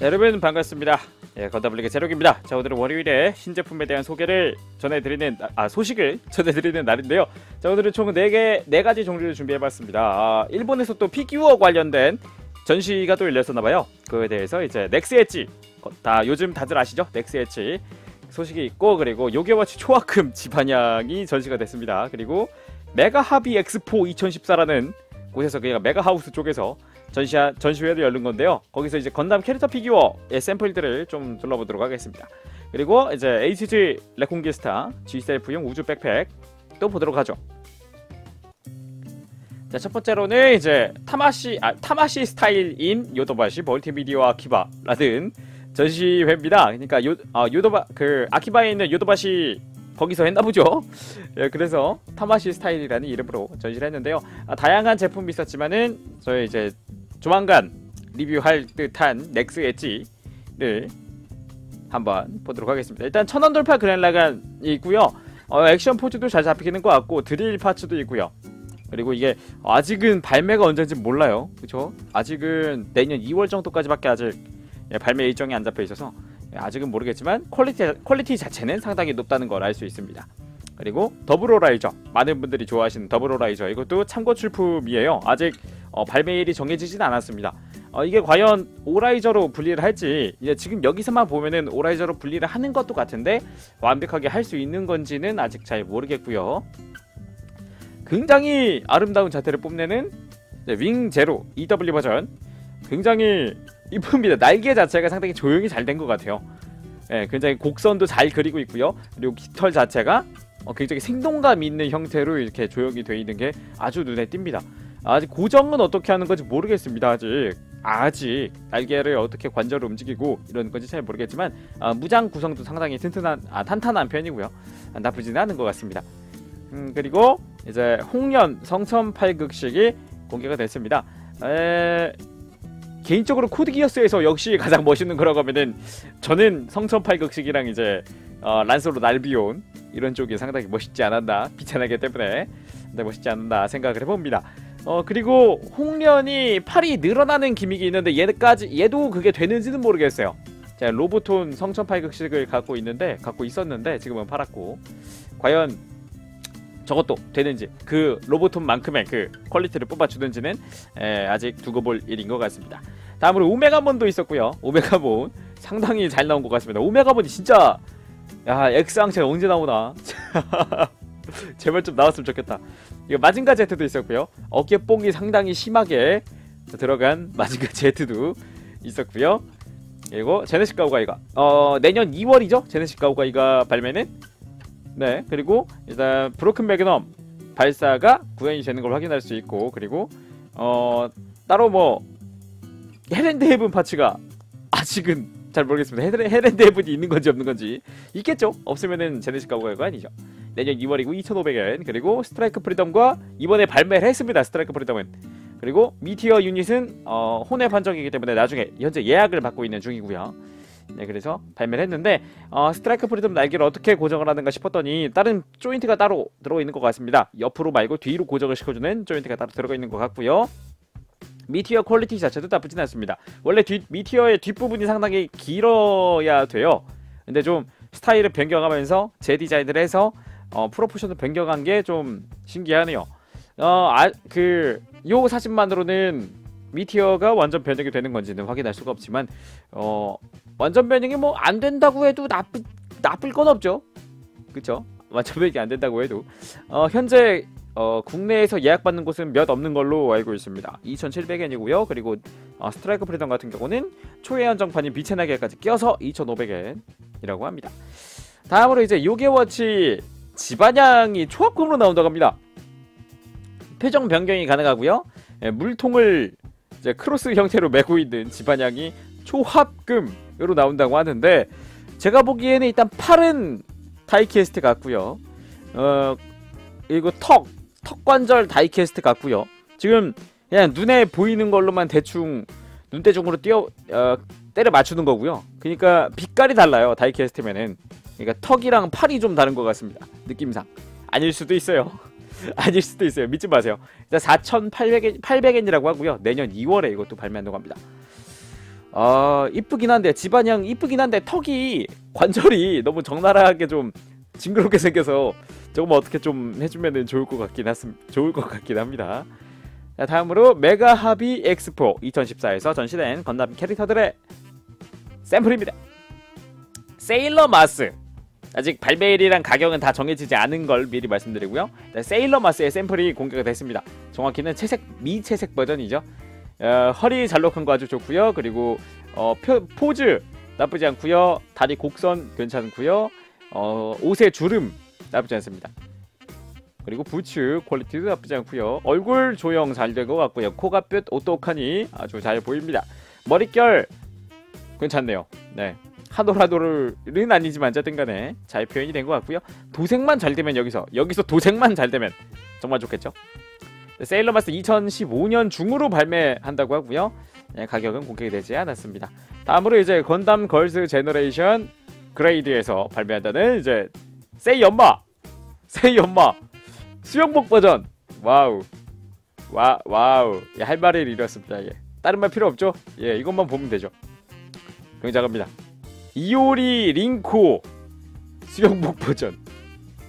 네, 여러분 반갑습니다. 예, 건담블리그 제록입니다. 자 오늘은 월요일에 신제품에 대한 소개를 전해드리는 아 소식을 전해드리는 날인데요. 자 오늘은 총 4개 4가지 종류를 준비해봤습니다. 아, 일본에서 또 피규어 관련된 전시가 또 열렸었나 봐요. 그에 대해서 이제 넥스 엣지 어, 다 요즘 다들 아시죠? 넥스 엣지 소식이 있고 그리고 요게워치 초화금 지반향이 전시가 됐습니다. 그리고 메가 하비 엑스포 2014라는 곳에서 그냥 메가 하우스 쪽에서 전시 전시회를 열린 건데요. 거기서 이제 건담 캐릭터 피규어의 샘플들을 좀 둘러보도록 하겠습니다. 그리고 이제 HG 레콩기스타 G셀프용 우주 백팩 또 보도록 하죠. 자, 첫 번째로는 이제 타마시 아, 타마시 스타일인 요도바시 멀티미디어 아키바라는 전시회입니다. 그러니까 요 아, 요도바 그 아키바에 있는 요도바시 거기서 했나 보죠. 예, 그래서 타마시 스타일이라는 이름으로 전시를 했는데요. 아, 다양한 제품이 있었지만은 저희 이제 조만간 리뷰할 듯한 넥스 엣지를 한번 보도록 하겠습니다. 일단 천원 돌파 그랜라간이 있고요. 어, 액션 포즈도 잘 잡히는 것 같고 드릴 파츠도 있고요. 그리고 이게 아직은 발매가 언제인지 몰라요. 그쵸? 아직은 내년 2월 정도까지밖에 아직 예, 발매 일정이 안 잡혀 있어서 예, 아직은 모르겠지만 퀄리티 퀄리티 자체는 상당히 높다는 걸 알 수 있습니다. 그리고 더블 오라이저 많은 분들이 좋아하시는 더블 오라이저 이것도 참고 출품이에요. 아직 어, 발매일이 정해지진 않았습니다. 어, 이게 과연 오라이저로 분리를 할지 이제 지금 여기서만 보면은 오라이저로 분리를 하는 것도 같은데 완벽하게 할 수 있는 건지는 아직 잘 모르겠고요. 굉장히 아름다운 자태를 뽐내는 네, 윙 제로 EW 버전 굉장히 이쁩니다. 날개 자체가 상당히 조용히 잘 된 것 같아요. 예, 굉장히 곡선도 잘 그리고 있고요. 그리고 깃털 자체가 어, 굉장히 생동감 있는 형태로 이렇게 조형이 되어 있는 게 아주 눈에 띕니다. 아직 고정은 어떻게 하는 건지 모르겠습니다. 아직 아직 날개를 어떻게 관절을 움직이고 이런 건지 잘 모르겠지만 아, 무장 구성도 상당히 튼튼한 아, 탄탄한 편이고요. 아, 나쁘지는 않은 것 같습니다. 음, 그리고 이제 홍련 성천 팔극식이 공개가 됐습니다. 에... 개인적으로 코드 기어스에서 역시 가장 멋있는 거라고 하면은 저는 성천 팔극식이랑 이제 어, 란소로 날비온 이런 쪽이 상당히 멋있지 않았나 비찬하기 때문에 네, 멋있지 않았나 생각을 해봅니다. 어 그리고 홍련이 팔이 늘어나는 기믹이 있는데 얘까지 얘도 그게 되는지는 모르겠어요. 제가 로보톤 성천팔극식을 갖고 있는데 갖고 있었는데 지금은 팔았고 과연 저것도 되는지 그 로보톤만큼의 그 퀄리티를 뽑아주는지는 에, 아직 두고 볼 일인 것 같습니다. 다음으로 오메가몬도 있었고요. 오메가몬 상당히 잘 나온 것 같습니다. 오메가몬이 진짜 야 엑스항체 언제 나오나 제발 좀 나왔으면 좋겠다. 이거 마징가 제트도 있었고요. 어깨 뽕이 상당히 심하게 들어간 마징가 제트도 있었고요. 그리고 제네시 가오가이가 어 내년 2월이죠. 제네시 가오가이가 발매는 네 그리고 일단 브로큰 매그넘 발사가 구현이 되는 걸 확인할 수 있고 그리고 어 따로 뭐 헤렌드 헤븐 파츠가 아직은 잘 모르겠습니다. 헤렌드 헤븐이 있는 건지 없는 건지 있겠죠. 없으면은 제네시 가오가이가 아니죠. 내년 2월이고 2,500엔 그리고 스트라이크 프리덤과 이번에 발매를 했습니다. 스트라이크 프리덤은 그리고 미티어 유닛은 어, 혼의 판정이기 때문에 나중에 현재 예약을 받고 있는 중이고요. 네, 그래서 발매를 했는데 어, 스트라이크 프리덤 날개를 어떻게 고정을 하는가 싶었더니 다른 조인트가 따로 들어가 있는 것 같습니다. 옆으로 말고 뒤로 고정을 시켜주는 조인트가 따로 들어가 있는 것 같고요. 미티어 퀄리티 자체도 나쁘진 않습니다. 원래 뒤, 미티어의 뒷부분이 상당히 길어야 돼요. 근데 좀 스타일을 변경하면서 재디자인을 해서 어, 프로포션을 변경한 게 좀 신기하네요. 어, 아, 그, 요 사진만으로는 미티어가 완전 변형이 되는 건지는 확인할 수가 없지만, 어, 완전 변형이 뭐 안 된다고 해도 나쁘, 나쁠 건 없죠. 그쵸? 완전 변형이 안 된다고 해도. 어, 현재, 어, 국내에서 예약받는 곳은 몇 없는 걸로 알고 있습니다. 2,700엔이고요. 그리고 어, 스트라이크 프리덤 같은 경우는 초회 한정판인 날개까지 껴서 2,500엔이라고 합니다. 다음으로 이제 요게워치 지반향이 초합금으로 나온다고 합니다. 표정 변경이 가능하고요. 예, 물통을 이제 크로스 형태로 메고 있는 지반향이 초합금으로 나온다고 하는데 제가 보기에는 일단 팔은 다이캐스트 같고요. 어 그리고 턱 턱 관절 다이캐스트 같고요. 지금 그냥 눈에 보이는 걸로만 대충 눈대중으로 띄어 어, 때려 맞추는 거고요. 그러니까 빛깔이 달라요. 다이캐스트면은. 그러니까 턱이랑 팔이 좀 다른 것 같습니다. 느낌상. 아닐 수도 있어요. 아닐 수도 있어요. 믿지 마세요. 일단 4,800엔 800엔이라고 하고요. 내년 2월에 이것도 발매한다고 합니다. 어 이쁘긴 한데 집안형 이쁘긴 한데 턱이 관절이 너무 적나라하게 좀 징그럽게 생겨서 조금 어떻게 좀 해주면은 좋을 것 같긴 했음 좋을 것 같긴 합니다. 자 다음으로 메가 하비 엑스포 2014에서 전시된 건담 캐릭터들의 샘플입니다. 세일러 마스 아직 발매일이랑 가격은 다 정해지지 않은 걸 미리 말씀드리고요. 네, 세일러 마스의 샘플이 공개가 됐습니다. 정확히는 채색 미채색 버전이죠. 어, 허리 잘록한 거 아주 좋고요. 그리고 어, 표, 포즈 나쁘지 않고요. 다리 곡선 괜찮고요. 어, 옷의 주름 나쁘지 않습니다. 그리고 부츠 퀄리티도 나쁘지 않고요. 얼굴 조형 잘 된 것 같고요. 코가 뼈 오똑하니 아주 잘 보입니다. 머릿결 괜찮네요. 네. 하도라도는 아니지만 어쨌든 간에 잘 표현이 된 것 같고요. 도색만 잘 되면 여기서 여기서 도색만 잘 되면 정말 좋겠죠. 네, 세일러마스 2015년 중으로 발매한다고 하고요. 네, 가격은 공개되지 않았습니다. 다음으로 이제 건담 걸스 제너레이션 그레이드에서 발매한다는 이제 세이 엄마 세이 엄마 수영복 버전 와우 와 와우 예, 할 말을 잃었습니다 예. 다른 말 필요 없죠 예 이것만 보면 되죠 굉장합니다 이오리 링코 수영복 버전.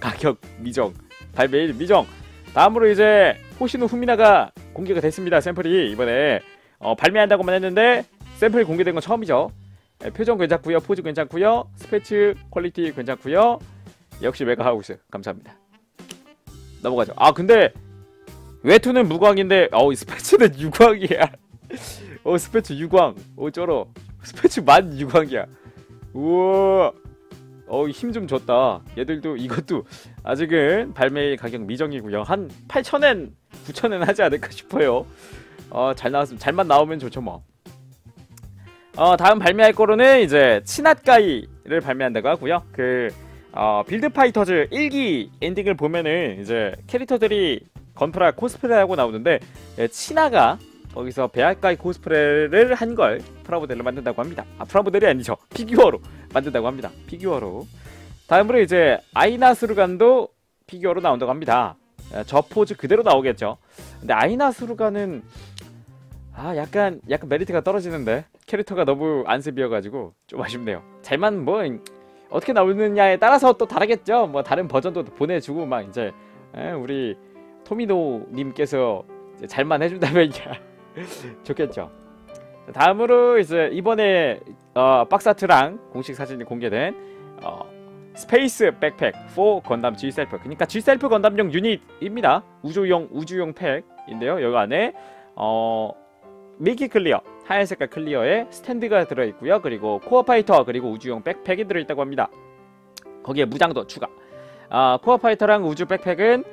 가격 미정 발매일 미정. 다음으로 이제 호시노 후미나가 공개가 됐습니다 샘플이. 이번에 어, 발매한다고만 했는데 샘플이 공개된 건 처음이죠. 예, 표정 괜찮고요 포즈 괜찮고요 스패츠 퀄리티 괜찮고요. 역시 메가하우스. 감사합니다. 넘어가죠. 아 근데 외투는 무광인데 어우 스패츠는 유광이야. 어 스패츠 유광. 오 쩔어. 스패츠 만 유광이야 우와. 어우 힘좀 줬다. 얘들도 이것도 아직은 발매 가격 미정이고요. 한 8천엔 9천엔 하지 않을까 싶어요. 어잘 나왔으면 잘만 나오면 좋죠 뭐. 어, 다음 발매할 거로는 이제 치낫가이를 발매한다고 하고요. 그 어, 빌드 파이터즈 1기 엔딩을 보면은 이제 캐릭터들이 건프라 코스프레 하고 나오는데 예, 치나가 거기서 베아가이 코스프레를 한 걸 프라모델로 만든다고 합니다. 아 프라모델이 아니죠. 피규어로 만든다고 합니다. 피규어로. 다음으로 이제 아이나스루간도 피규어로 나온다고 합니다. 예, 저 포즈 그대로 나오겠죠. 근데 아이나스루간은 아 약간 약간 메리트가 떨어지는데 캐릭터가 너무 안습이어가지고 좀 아쉽네요. 잘만 뭐 어떻게 나오느냐에 따라서 또 다르겠죠. 뭐 다른 버전도 보내주고 막 이제 에, 우리 토미노님께서 잘만 해준다면 좋겠죠. 다음으로 이제 이번에 어, 박사트랑 공식 사진이 공개된 어, 스페이스 백팩 4 건담 G 셀프 그러니까 G 셀프 건담용 유닛입니다. 우주용 우주용 팩인데요. 여기 안에 어 밀키 클리어 하얀 색깔 클리어에 스탠드가 들어있고요 그리고 코어 파이터 그리고 우주용 백팩이 들어있다고 합니다 거기에 무장도 추가 아, 코어 파이터랑 우주 백팩은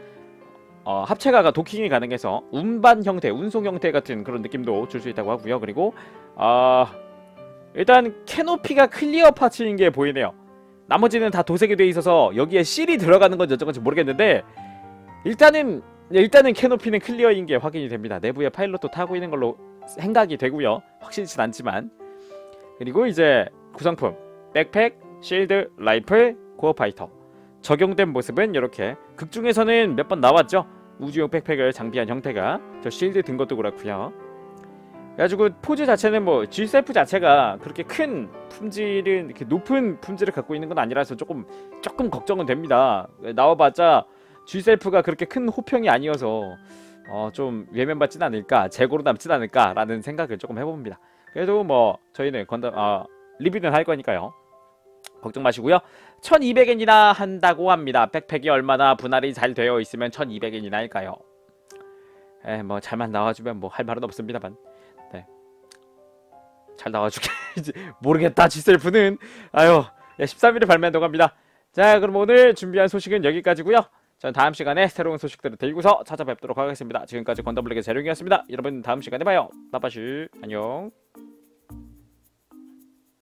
어, 합체가가 도킹이 가능해서 운반 형태, 운송 형태 같은 그런 느낌도 줄 수 있다고 하고요. 그리고 아 일단 캐노피가 클리어 파츠인 게 보이네요. 나머지는 다 도색이 돼 있어서 여기에 실이 들어가는 건지 어쩐 건지 모르겠는데 일단은 일단은 캐노피는 클리어인 게 확인이 됩니다. 내부에 파일럿도 타고 있는 걸로 생각이 되고요. 확실치 않지만. 그리고 이제 구성품 백팩, 실드, 라이플, 코어 파이터. 적용된 모습은 이렇게 극 중에서는 몇 번 나왔죠. 우주용 백팩을 장비한 형태가 저 실드 든 것도 그렇고요. 그래가지고 포즈 자체는 뭐 G셀프 자체가 그렇게 큰 품질은 이렇게 높은 품질을 갖고 있는 건 아니라서 조금 조금 걱정은 됩니다. 나와봤자 G셀프가 그렇게 큰 호평이 아니어서 어, 좀 외면받진 않을까 재고로 남진 않을까 라는 생각을 조금 해봅니다 그래도 뭐 저희는 건담 어, 리뷰는 할 거니까요 걱정 마시고요 1200엔이나 한다고 합니다 백팩이 얼마나 분할이 잘 되어 있으면 1200엔이나 할까요 에 뭐 잘만 나와주면 뭐 할 말은 없습니다만 네. 잘 나와주게 모르겠다 지셀프는 아유 13일에 발매한다고 합니다 자 그럼 오늘 준비한 소식은 여기까지고요 전 다음 시간에 새로운 소식들을 들고서 찾아뵙도록 하겠습니다. 지금까지 건더블랙의 재룡이었습니다. 여러분 다음 시간에 봐요. 나빠시 안녕.